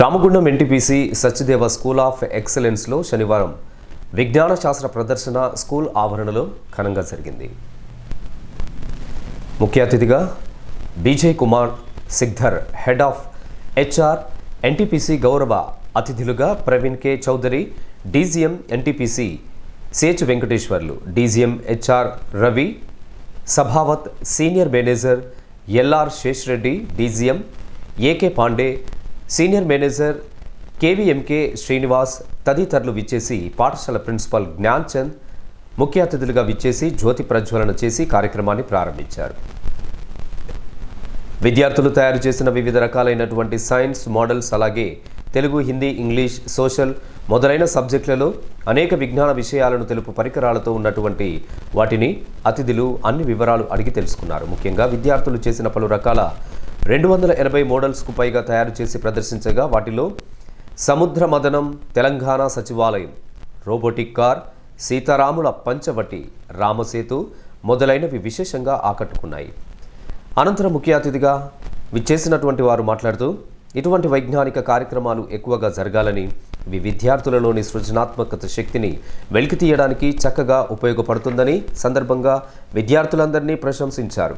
Ramagundam NTPC Satyadeva school of ఎక్సలెన్స్లో శనివారం విజ్ఞాన శాస్త్ర ప్రదర్శన స్కూల్ ఆవరణలో ఘనంగా జరిగింది. ముఖ్య అతిథిగా Bijay Kumar Sigdhar head of HR NTPC గౌరవ అతిథులుగా Praveen K. Choudhary DGM NTPC CH Venkateswarlu DGM HR Ravi Sabhavat senior manager LR Seshreddy DGM A K Pandey senior manager KVMK Srinivas తదితరులు విచ్చేసి పాఠశాల ప్రిన్సిపాల్ జ్ఞాన్ చంద్ ముఖ్య అతిథులుగా విచ్చేసి జ్యోతి ప్రజ్వలన చేసి కార్యక్రమాన్ని ప్రారంభించారు. విద్యార్థులు తయారు చేసిన వివిధ రకాలైనటువంటి సైన్స్ మోడల్స్ అలాగే తెలుగు హిందీ ఇంగ్లీష్ సోషల్ మొదలైన సబ్జెక్టులలో అనేక విజ్ఞాన విషయాలను తెలుపు పరికరాలతో ఉన్నటువంటి వాటిని అతిథులు అన్ని వివరాలు అడిగి తెలుసుకున్నారు. ముఖ్యంగా విద్యార్థులు చేసిన పలు రకాల రెండు వందల ఎనభై మోడల్స్కు పైగా తయారు చేసి ప్రదర్శించగా వాటిలో సముద్ర మదనం తెలంగాణ సచివాలయం రోబోటిక్ కార్ సీతారాముల పంచవటి రామసేతు మొదలైనవి విశేషంగా ఆకట్టుకున్నాయి. అనంతరం ముఖ్య అతిథిగా విచ్చేసినటువంటి వారు మాట్లాడుతూ ఇటువంటి వైజ్ఞానిక కార్యక్రమాలు ఎక్కువగా జరగాలని ఇవి విద్యార్థులలోని సృజనాత్మకత శక్తిని వెలికితీయడానికి చక్కగా ఉపయోగపడుతుందని సందర్భంగా విద్యార్థులందరినీ ప్రశంసించారు.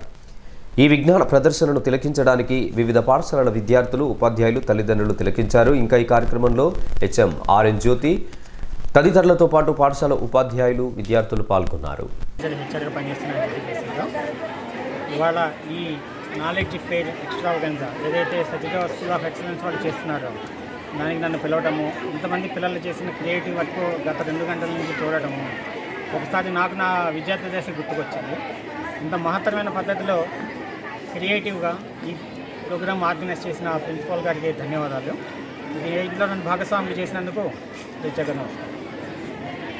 ఈ విజ్ఞాన ప్రదర్శనను తిలకించడానికి వివిధ పాఠశాలల విద్యార్థులు ఉపాధ్యాయులు తల్లిదండ్రులు తిలకించారు. ఇంకా ఈ కార్యక్రమంలో హెచ్ఎం ఆర్ఎన్ జ్యోతి తదితరులతో పాటు పాఠశాల ఉపాధ్యాయులు విద్యార్థులు పాల్గొన్నారు. హెచ్చరిక ఇవాళ ఈ నాలెడ్జ్ ఫెయిర్ ఎక్స్ట్రావగెన్సా ఏదైతే సచివ స్కూల్ ఆఫ్ ఎక్సలెన్స్ వాళ్ళు చేస్తున్నారో దానికి నన్ను పిలవటము ఇంతమంది పిల్లలు చేసిన క్రియేటివ్ వర్క్ గత రెండు గంటల నుంచి చూడటము ఒకసారి నాకు నా విద్యార్థి దశ గుర్తుకొచ్చింది. ఇంత మహత్తరమైన పద్ధతిలో క్రియేటివ్గా ఈ ప్రోగ్రామ్ ఆర్గనైజ్ చేసిన ప్రిన్సిపాల్ గారికి ధన్యవాదాలు దీంట్లో నన్ను భాగస్వాములు చేసినందుకు ప్రత్యేక నమస్కారం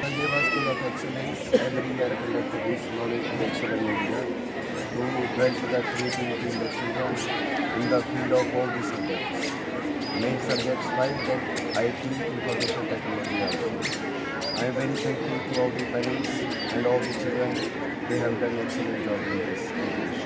Sanjeva School of Excellence every year conducted this knowledge and excellent media to build the creativity in the children in the field of all the subjects. Main subjects like of IT, information technology also. I am very thankful to all the parents and all the children. They have done excellent job in this education.